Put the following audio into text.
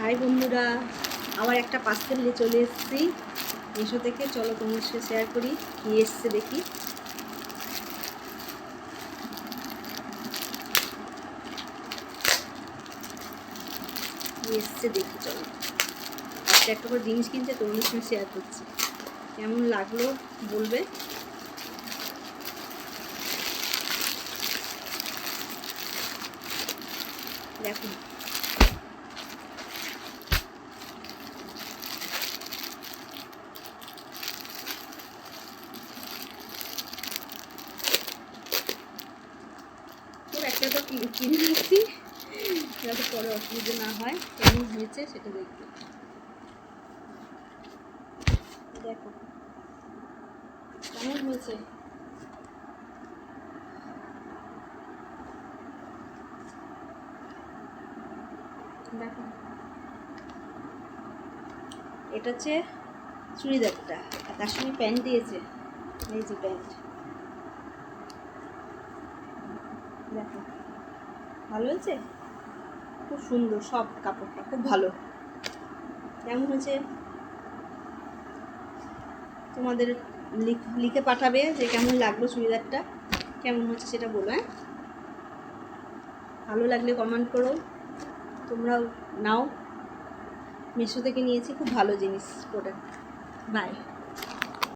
High বন্ধুরা, আবার একটা পার্সেল নিয়ে চলে এসেছি। মিশো থেকে, চলো তোমার সাথে শেয়ার করি, কী এসছে দেখি। এসছে দেখি, চলো। একটা একটা করে জিনিস কিনছে তোমাদের সঙ্গে শেয়ার করছি। কেমন লাগল বলবে? দেখো। একটা তো কিনে নিচ্ছি যাতে পরে অসুবিধা না হয়, কেমন হয়েছে সেটা দেখবে। দেখো। কেমন হয়েছে? দেখো। এটা হচ্ছে চুড়িদারটা। আর তার সঙ্গে প্যান্ট দিয়েছে। এই যে প্যান্ট। দেখো। ভালো হয়েছে? খুব সুন্দর সব কাপড়টা, খুব ভালো। কেমন হয়েছে? তোমাদের লিখ- পাঠাবে যে কেমন লাগল চুড়িদারটা। কেমন হচ্ছে সেটা বলো হ্যাঁ? ভালো লাগলে কমেন্ট করো। তোমরাও নাও। মিশো থেকে নিয়েছি, খুব ভালো জিনিস প্রোডাক্ট বাই